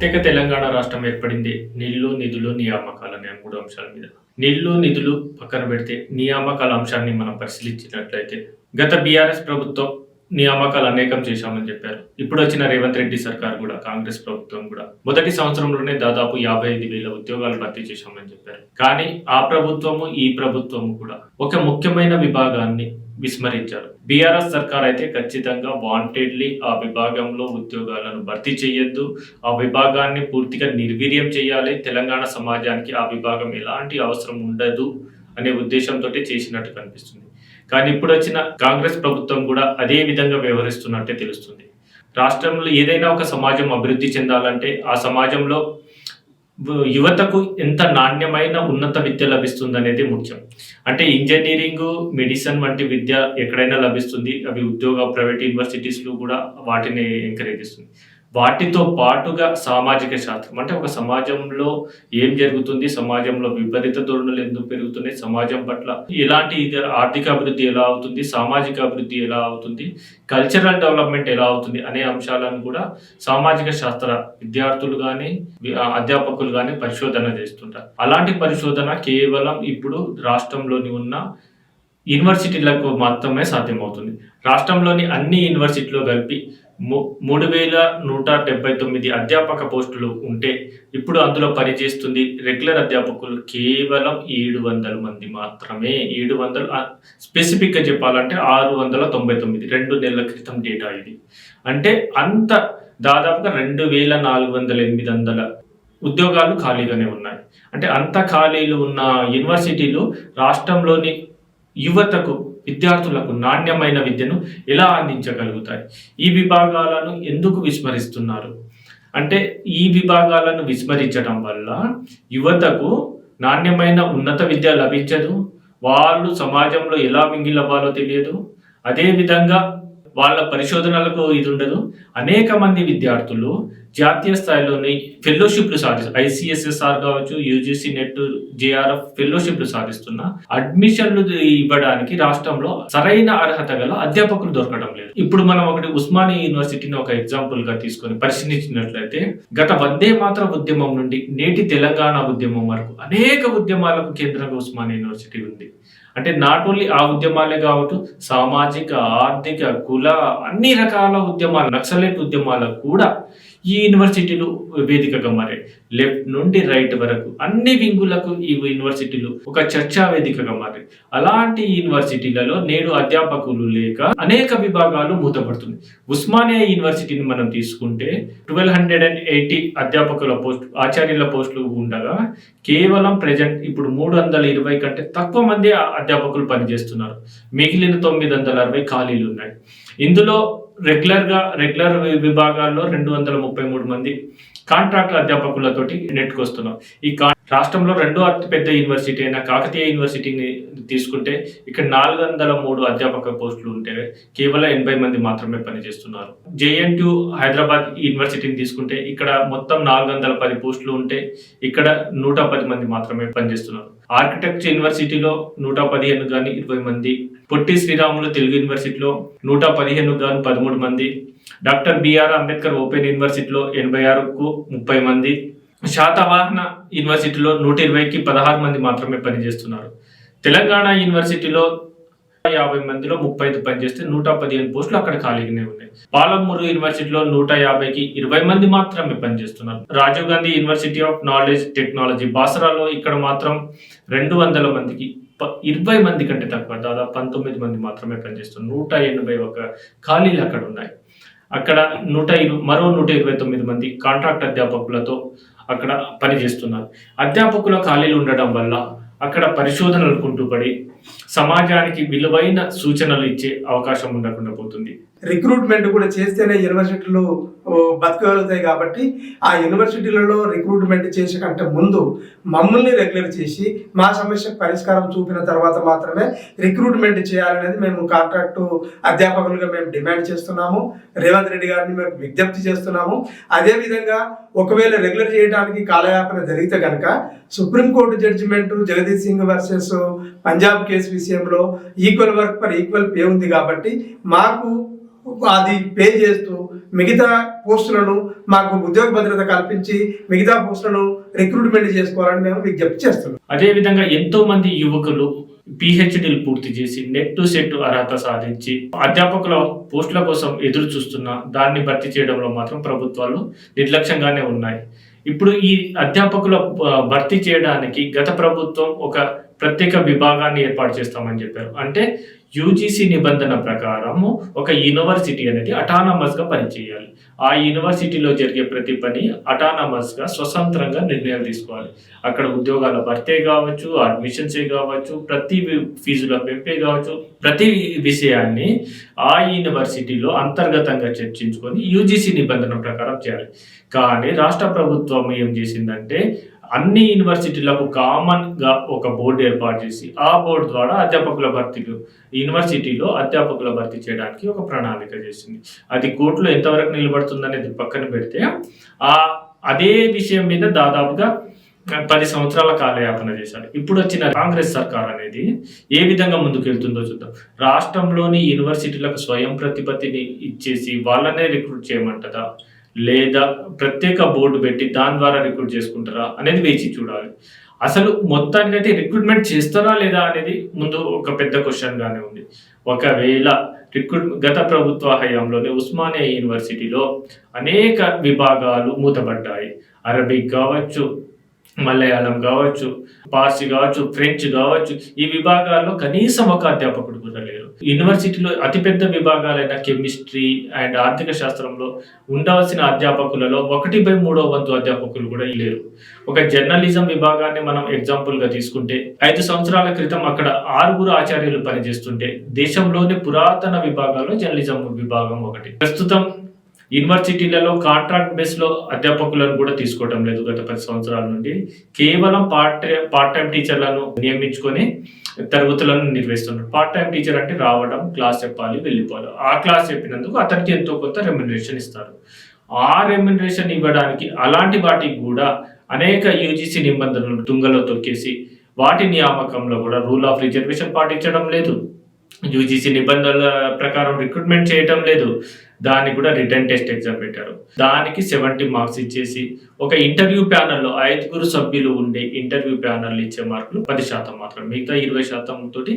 ప్రత్యేక తెలంగాణ రాష్ట్రం ఏర్పడింది. నీళ్ళు నిధులు నియామకాలు అనే మూడు అంశాల మీద. నీళ్ళు నిధులు పక్కన పెడితే నియామకాల అంశాన్ని మనం పరిశీలించినట్లయితే గత బీఆర్ఎస్ ప్రభుత్వం నియామకాలు అనేకం చేశామని చెప్పారు. ఇప్పుడు వచ్చిన రేవంత్ రెడ్డి సర్కార్ కూడా కాంగ్రెస్ ప్రభుత్వం కూడా మొదటి సంవత్సరంలోనే దాదాపు యాభై ఐదు వేల ఉద్యోగాలు భర్తీ చేశామని చెప్పారు. కానీ ఆ ప్రభుత్వము ఈ ప్రభుత్వము కూడా ఒక ముఖ్యమైన విభాగాన్ని విస్మరించారు. బీఆర్ఎస్ సర్కార్ అయితే ఖచ్చితంగా వాంటెడ్లీ ఆ విభాగంలో ఉద్యోగాలను భర్తీ చేయొద్దు. ఆ విభాగాన్ని పూర్తిగా నిర్వీర్యం చేయాలి. తెలంగాణ సమాజానికి ఆ విభాగం ఎలాంటి అవసరం ఉండదు అనే ఉద్దేశంతో చేసినట్టు కనిపిస్తుంది. కానీ ఇప్పుడు వచ్చిన కాంగ్రెస్ ప్రభుత్వం కూడా అదే విధంగా వ్యవహరిస్తున్నట్టే తెలుస్తుంది. రాష్ట్రంలో ఏదైనా ఒక సమాజం అభివృద్ధి చెందాలంటే ఆ సమాజంలో యువతకు ఎంత నాణ్యమైన ఉన్నత విద్య లభిస్తుంది అనేది ముఖ్యం. అంటే ఇంజనీరింగ్ మెడిసిన్ వంటి విద్య ఎక్కడైనా లభిస్తుంది. అవి ఉద్యోగ ప్రైవేట్ యూనివర్సిటీస్లో కూడా వాటిని ఎంకరేజ్ చేస్తుంది. వాటితో పాటుగా సామాజిక శాస్త్రం. అంటే ఒక సమాజంలో ఏం జరుగుతుంది? సమాజంలో విపరీత ధోరణులు ఎందుకు పెరుగుతున్నాయి? సమాజం పట్ల ఎలాంటి ఆర్థిక అభివృద్ధి ఎలా అవుతుంది? సామాజిక అభివృద్ధి ఎలా అవుతుంది? కల్చరల్ డెవలప్మెంట్ ఎలా అవుతుంది? అనే అంశాలను కూడా సామాజిక శాస్త్ర విద్యార్థులు కానీ అధ్యాపకులు కానీ పరిశోధన చేస్తుంటారు. అలాంటి పరిశోధన కేవలం ఇప్పుడు రాష్ట్రంలోని ఉన్న యూనివర్సిటీలకు మాత్రమే సాధ్యమవుతుంది. రాష్ట్రంలోని అన్ని యూనివర్సిటీలో కలిపి మూడు వేల నూట డెబ్బై తొమ్మిది అధ్యాపక పోస్టులు ఉంటే ఇప్పుడు అందులో పనిచేస్తుంది రెగ్యులర్ అధ్యాపకులు కేవలం ఏడు వందల మంది మాత్రమే. ఏడు వందలు స్పెసిఫిక్గా చెప్పాలంటే ఆరు వందల తొంభై తొమ్మిది రెండు నెలల క్రితం డేటా ఇది. అంటే అంత దాదాపుగా రెండు వేల నాలుగు వందల ఎనిమిది వందల ఉద్యోగాలు ఖాళీగానే ఉన్నాయి. అంటే అంత ఖాళీలు ఉన్న యూనివర్సిటీలు రాష్ట్రంలోని యువతకు విద్యార్థులకు నాణ్యమైన విద్యను ఎలా అందించగలుగుతాయి? ఈ విభాగాలను ఎందుకు విస్మరిస్తున్నారు? అంటే ఈ విభాగాలను విస్మరించడం వల్ల యువతకు నాణ్యమైన ఉన్నత విద్య లభించదు. వాళ్ళు సమాజంలో ఎలా మింగిలవ్వాలో తెలియదు. అదేవిధంగా వాళ్ళ పరిశోధనలకు ఇది ఉండదు. అనేక మంది విద్యార్థులు జాతీయ స్థాయిలోని ఫెలోషిప్లు సాధిస్తారు ఐసిఎస్ఎస్ఆర్ కావచ్చు యూజీసీ నెట్ జేఆర్ఎఫ్ ఫెలోషిప్లు సాధిస్తున్న అడ్మిషన్లు ఇవ్వడానికి రాష్ట్రంలో సరైన అర్హత గల అధ్యాపకులు దొరకడం లేదు. ఇప్పుడు మనం ఒకటి ఉస్మానియా యూనివర్సిటీని ఒక ఎగ్జాంపుల్గా తీసుకొని పరిశీలించినట్లయితే గత వందే మాత్ర ఉద్యమం నుండి నేటి తెలంగాణ ఉద్యమం వరకు అనేక ఉద్యమాలకు కేంద్రంగా ఉస్మానియా యూనివర్సిటీ ఉంది. అంటే నాట్ ఓన్లీ ఆ ఉద్యమాలే కావచ్చు సామాజిక ఆర్థిక కుల అన్ని రకాల ఉద్యమాలు నక్సలైట్ ఉద్యమాలకు కూడా ఈ యూనివర్సిటీలు వేదికగా మారాయి లెఫ్ట్ నుండి రైట్ వరకు అన్ని వింగులకు ఈ యూనివర్సిటీలు ఒక చర్చా వేదికగా మారాయి అలాంటి యూనివర్సిటీలలో నేడు అధ్యాపకులు లేక అనేక విభాగాలు మూతపడుతుంది ఉస్మానియా యూనివర్సిటీని మనం తీసుకుంటే ట్వెల్వ్ హండ్రెడ్ అండ్ ఎయిటీ అధ్యాపకుల పోస్ట్ ఆచార్యుల పోస్టులు ఉండగా కేవలం ప్రజెంట్ ఇప్పుడు మూడు వందల ఇరవై కంటే తక్కువ మంది అధ్యాపకులు పనిచేస్తున్నారు. మిగిలిన తొమ్మిది వందల అరవై ఖాళీలు ఉన్నాయి. ఇందులో రెగ్యులర్గా రెగ్యులర్ విభాగాల్లో రెండు వందల ముప్పై మూడు మంది కాంట్రాక్ట్ అధ్యాపకులతోటి నెట్టుకొస్తున్నాం ఈ కా రాష్ట్రంలో రెండో అతిపెద్ద యూనివర్సిటీ అయిన కాకతీయ యూనివర్సిటీని తీసుకుంటే ఇక్కడ నాలుగు వందల మూడు అధ్యాపక పోస్టులు ఉంటే కేవలం ఎనభై మంది మాత్రమే పనిచేస్తున్నారు. జేఎన్టీ హైదరాబాద్ యూనివర్సిటీని తీసుకుంటే ఇక్కడ మొత్తం నాలుగు వందల పది పోస్టులు ఉంటే ఇక్కడ నూట పది మంది మాత్రమే పనిచేస్తున్నారు. ఆర్కిటెక్చర్ యూనివర్సిటీలో నూట పదిహేను కానీ ఇరవై మంది పొట్టి శ్రీరాములు తెలుగు యూనివర్సిటీలో నూట పదిహేను గాను పదమూడు మంది డాక్టర్ బిఆర్ అంబేద్కర్ ఓపెన్ యూనివర్సిటీలో ఎనభై ఆరుకు ముప్పై మంది శాతవాహన యూనివర్సిటీలో నూట ఇరవైకి పదహారు మంది మాత్రమే పనిచేస్తున్నారు. తెలంగాణ యూనివర్సిటీలో యాభై మందిలో ముప్పై ఐదు పనిచేస్తే నూట పదిహేను పోస్టులు అక్కడ ఖాళీగానే ఉన్నాయి. పాలమూరు యూనివర్సిటీలో నూట యాభైకి ఇరవై మంది మాత్రమే పనిచేస్తున్నారు. Rajiv Gandhi university of knowledge technology బాసరాలో ఇక్కడ మాత్రం రెండు వందల మందికి ప- ఇరవై మంది కంటే తక్కువ దాదాపు పంతొమ్మిది మంది మాత్రమే పనిచేస్తున్నారు. నూట ఎనభై ఒక ఖాళీలు అక్కడ ఉన్నాయి. అక్కడ నూట ఇరు మరో నూట ఇరవై తొమ్మిది మంది కాంట్రాక్ట్ అధ్యాపకులతో అక్కడ పనిచేస్తున్నారు. అధ్యాపకుల ఖాళీలు ఉండడం వల్ల అక్కడ పరిశోధనలు కుంటుపడి సమాజానికి విలువైన సూచనలు ఇచ్చే అవకాశం ఉండకుండా పోతుంది. రిక్రూట్మెంట్ కూడా చేస్తేనే యూనివర్సిటీలో బతకగలుగుతాయి కాబట్టి ఆ యూనివర్సిటీలలో రిక్రూట్మెంట్ చేసే కంటే ముందు మమ్మల్ని రెగ్యులర్ చేసి మా సమస్యకు పరిష్కారం చూపిన తర్వాత మాత్రమే రిక్రూట్మెంట్ చేయాలనేది మేము కాంట్రాక్టు అధ్యాపకులుగా మేము డిమాండ్ చేస్తున్నాము. రేవంత్ రెడ్డి గారిని మేము విజ్ఞప్తి చేస్తున్నాము. అదేవిధంగా ఒకవేళ రెగ్యులర్ చేయడానికి కాలయాపన జరిగితే కనుక supreme court judgement Jagdish Singh versus Punjab case విషయంలో equal work for equal pay ఉంది కాబట్టి మాకు అది పే చేస్తూ మిగతా పోస్టులను మాకు ఉద్యోగ భద్రత కల్పించి మిగతా పోస్టులను రిక్రూట్మెంట్ చేసుకోవాలని మేము విజ్ఞప్తి చేస్తున్నాం. అదే విధంగా ఎంతో మంది యువకులు పిహెచ్డీలు పూర్తి చేసి నెట్ టు సెట్ అర్హత సాధించి అధ్యాపకుల పోస్టుల కోసం ఎదురు చూస్తున్న దాన్ని భర్తీ చేయడంలో మాత్రం ప్రభుత్వాలు నిర్లక్ష్యంగానే ఉన్నాయి. ఇప్పుడు ఈ అధ్యాపకుల భర్తీ చేయడానికి గత ప్రభుత్వం ఒక ప్రత్యేక విభాగాన్ని ఏర్పాటు చేస్తామని చెప్పారు. అంటే యూజీసీ నిబంధన ప్రకారము ఒక యూనివర్సిటీ అనేది అటానమస్గా పనిచేయాలి. ఆ యూనివర్సిటీలో జరిగే ప్రతి పని అటానమస్గా స్వతంత్రంగా నిర్ణయాలు తీసుకోవాలి. అక్కడ ఉద్యోగాల భర్తే కావచ్చు అడ్మిషన్సే కావచ్చు ప్రతి ఫీజుల పెంపే కావచ్చు ప్రతి విషయాన్ని ఆ యూనివర్సిటీలో అంతర్గతంగా చర్చించుకొని యూజీసీ నిబంధన ప్రకారం చేయాలి. కానీ రాష్ట్ర ప్రభుత్వం ఏం చేసిందంటే అన్ని యూనివర్సిటీలకు కామన్గా ఒక బోర్డు ఏర్పాటు చేసి ఆ బోర్డు ద్వారా అధ్యాపకుల భర్తీలు యూనివర్సిటీలో అధ్యాపకుల భర్తీ చేయడానికి ఒక ప్రణాళిక చేసింది. అది కోర్టులో ఎంతవరకు నిలబడుతుందనేది పక్కన పెడితే ఆ అదే విషయం మీద దాదాపుగా పది సంవత్సరాల కాలయాపన చేశారు. ఇప్పుడు వచ్చిన కాంగ్రెస్ సర్కార్ అనేది ఏ విధంగా ముందుకెళ్తుందో చూద్దాం. రాష్ట్రంలోని యూనివర్సిటీలకు స్వయం ప్రతిపత్తిని ఇచ్చేసి వాళ్ళనే రిక్రూట్ చేయమంటదా? లేదా ప్రత్యేక బోర్డు పెట్టి దాని ద్వారా రిక్రూట్ చేసుకుంటారా అనేది వేచి చూడాలి. అసలు మొత్తానికైతే రిక్రూట్మెంట్ చేస్తారా లేదా అనేది ముందు ఒక పెద్ద క్వశ్చన్గానే ఉంది. ఒకవేళ రిక్రూట్ గత ప్రభుత్వ హయాంలోనే ఉస్మానియా యూనివర్సిటీలో అనేక విభాగాలు మూతపడ్డాయి. అరబిక్ కావచ్చు మలయాళం కావచ్చు పార్సీ కావచ్చు ఫ్రెంచ్ కావచ్చు ఈ విభాగాల్లో కనీసం ఒక అధ్యాపకుడు కూడా యూనివర్సిటీలో అతిపెద్ద విభాగాలైన కెమిస్ట్రీ అండ్ ఆర్థిక శాస్త్రంలో ఉండవలసిన అధ్యాపకులలో ఒకటి బై మూడో వంతు అధ్యాపకులు కూడా లేరు. ఒక జర్నలిజం విభాగాన్ని మనం ఎగ్జాంపుల్గా తీసుకుంటే ఐదు సంవత్సరాల క్రితం అక్కడ ఆరుగురు ఆచార్యులు పనిచేస్తుంటే దేశంలోని పురాతన విభాగాల్లో జర్నలిజం విభాగం ఒకటి. ప్రస్తుతం యూనివర్సిటీలలో కాంట్రాక్ట్ బేస్లో అధ్యాపకులను కూడా తీసుకోవడం లేదు గత పది సంవత్సరాల నుండి. కేవలం పార్ట్ పార్ట్ టైం టీచర్లను నియమించుకొని తరగతులను నిర్వహిస్తున్నారు. పార్ట్ టైం టీచర్ అంటే రావడం క్లాస్ చెప్పాలి వెళ్ళిపోవాలి. ఆ క్లాస్ చెప్పినందుకు అతనికి ఎంతో కొంత రెమ్యునరేషన్ ఇస్తారు. ఆ రెమ్యునరేషన్ ఇవ్వడానికి అలాంటి వాటికి కూడా అనేక యూజీసీ నిబంధనలు తుంగలో తొక్కేసి వాటి నియామకంలో కూడా రూల్ ఆఫ్ రిజర్వేషన్ పాటించడం లేదు. యూజీసీ నిబంధనల ప్రకారం రిక్రూట్మెంట్ చేయటం లేదు. దాన్ని కూడా రిటర్న్ టెస్ట్ ఎగ్జామ్ పెట్టారు. దానికి సెవెంటీ మార్క్స్ ఇచ్చేసి ఒక ఇంటర్వ్యూ ప్యానల్లో ఐదుగురు సభ్యులు ఉండే ఇంటర్వ్యూ ప్యానల్ ఇచ్చే మార్కులు పది శాతం మాత్రం మిగతా ఇరవై శాతం తోటి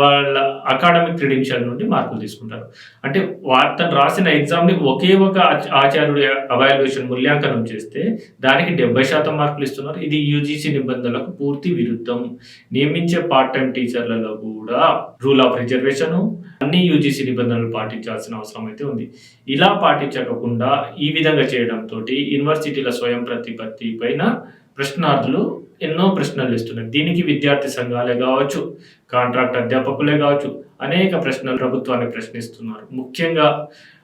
వాళ్ళ అకాడమిక్ క్రెడెన్షియల్ నుండి మార్కులు తీసుకుంటారు. అంటే వార్తను రాసిన ఎగ్జామ్ని ఒకే ఒక ఆచార్యుడి అవాల్యుయేషన్ మూల్యాంకనం చేస్తే దానికి డెబ్బై శాతం మార్కులు ఇస్తున్నారు. ఇది యూజీసీ నిబంధనలకు పూర్తి విరుద్ధం. నియమించే పార్ట్ టైం టీచర్లలో కూడా రూల్ ఆఫ్ రిజర్వేషన్ అన్ని యూజీసీ నిబంధనలు పాటించాల్సిన అవసరం అయితే ఉంది. ఇలా పాటించకుండా ఈ విధంగా చేయడంతో యూనివర్సిటీల స్వయం ప్రతిపత్తి పైన ప్రశ్నార్థులు ఎన్నో ప్రశ్నలు ఇస్తున్నారు దీనికి విద్యార్థి సంఘాలే కావచ్చు కాంట్రాక్ట్ అధ్యాపకులే కావచ్చు అనేక ప్రశ్నలు ప్రభుత్వాన్ని ప్రశ్నిస్తున్నారు. ముఖ్యంగా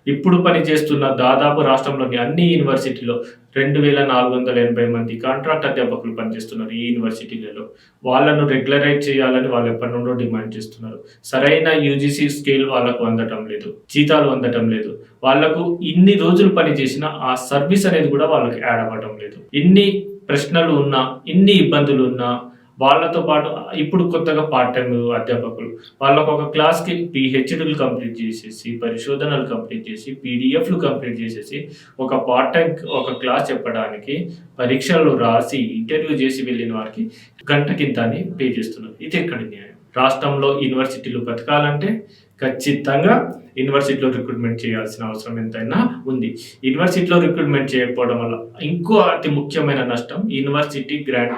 ఇప్పుడు పనిచేస్తున్న దాదాపు రాష్ట్రంలోని అన్ని యూనివర్సిటీలో రెండు వేల నాలుగు వందల ఎనభై మంది కాంట్రాక్ట్ అధ్యాపకులు పనిచేస్తున్నారు ఈ యూనివర్సిటీలలో. వాళ్ళను రెగ్యులరైజ్ చేయాలని వాళ్ళు ఎప్పటి నుండో డిమాండ్ చేస్తున్నారు. సరైన యూజీసీ స్కేల్ వాళ్ళకు అందటం లేదు జీతాలు అందటం లేదు. వాళ్ళకు ఇన్ని రోజులు పని చేసిన ఆ సర్వీస్ అనేది కూడా వాళ్ళకి యాడ్ అవ్వటం లేదు. ఇన్ని ప్రశ్నలు ఉన్నా ఇన్ని ఇబ్బందులు ఉన్నా వాళ్ళతో పాటు ఇప్పుడు కొత్తగా పార్ట్ టైం అధ్యాపకులు వాళ్ళకు ఒక క్లాస్కి పిహెచ్డీలు కంప్లీట్ చేసేసి పరిశోధనలు కంప్లీట్ చేసి పీడిఎఫ్లు కంప్లీట్ చేసేసి ఒక పార్ట్ టైం ఒక క్లాస్ చెప్పడానికి పరీక్షలు రాసి ఇంటర్వ్యూ చేసి వెళ్ళిన వారికి గంట కింద పే చేస్తున్నారు. ఇది ఎక్కడ న్యాయం? రాష్ట్రంలో యూనివర్సిటీలు బతకాలంటే ఖచ్చితంగా యూనివర్సిటీలో రిక్రూట్మెంట్ చేయాల్సిన అవసరం ఎంతైనా ఉంది. యూనివర్సిటీలో రిక్రూట్మెంట్ చేయకపోవడం వల్ల ఇంకో అతి ముఖ్యమైన నష్టం యూనివర్సిటీ గ్రాండ్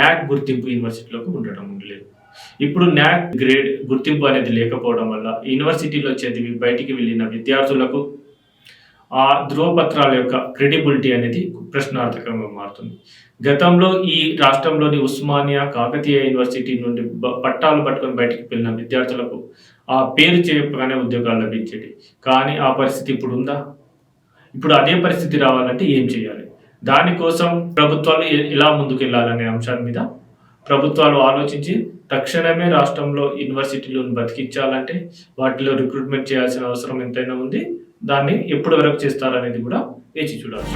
నాక్ గుర్తింపు యూనివర్సిటీలోకి ఉండటం లేదు. ఇప్పుడు నాక్ గ్రేడ్ గుర్తింపు అనేది లేకపోవడం వల్ల యూనివర్సిటీలో చదివి బయటికి వెళ్ళిన విద్యార్థులకు ఆ ధృవపత్రాల యొక్క క్రెడిబిలిటీ అనేది ప్రశ్నార్థకంగా మారుతుంది. గతంలో ఈ రాష్ట్రంలోని ఉస్మానియా కాకతీయ యూనివర్సిటీ నుండి పట్టాలు పట్టుకొని బయటికి వెళ్ళిన విద్యార్థులకు ఆ పేరు చెప్పగానే ఉద్యోగాలు లభించేది కానీ ఆ పరిస్థితి ఇప్పుడు ఉందా ఇప్పుడు అదే పరిస్థితి రావాలంటే ఏం చేయాలి? దానికోసం ప్రభుత్వాలు ఎలా ముందుకెళ్ళాలనే అంశాల మీద ప్రభుత్వాలు ఆలోచించి తక్షణమే రాష్ట్రంలో యూనివర్సిటీలను బతికించాలంటే వాటిలో రిక్రూట్మెంట్ చేయాల్సిన అవసరం ఎంతైనా ఉంది. దాన్ని ఎప్పటి వరకు చేస్తారనేది కూడా వేచి చూడాలి.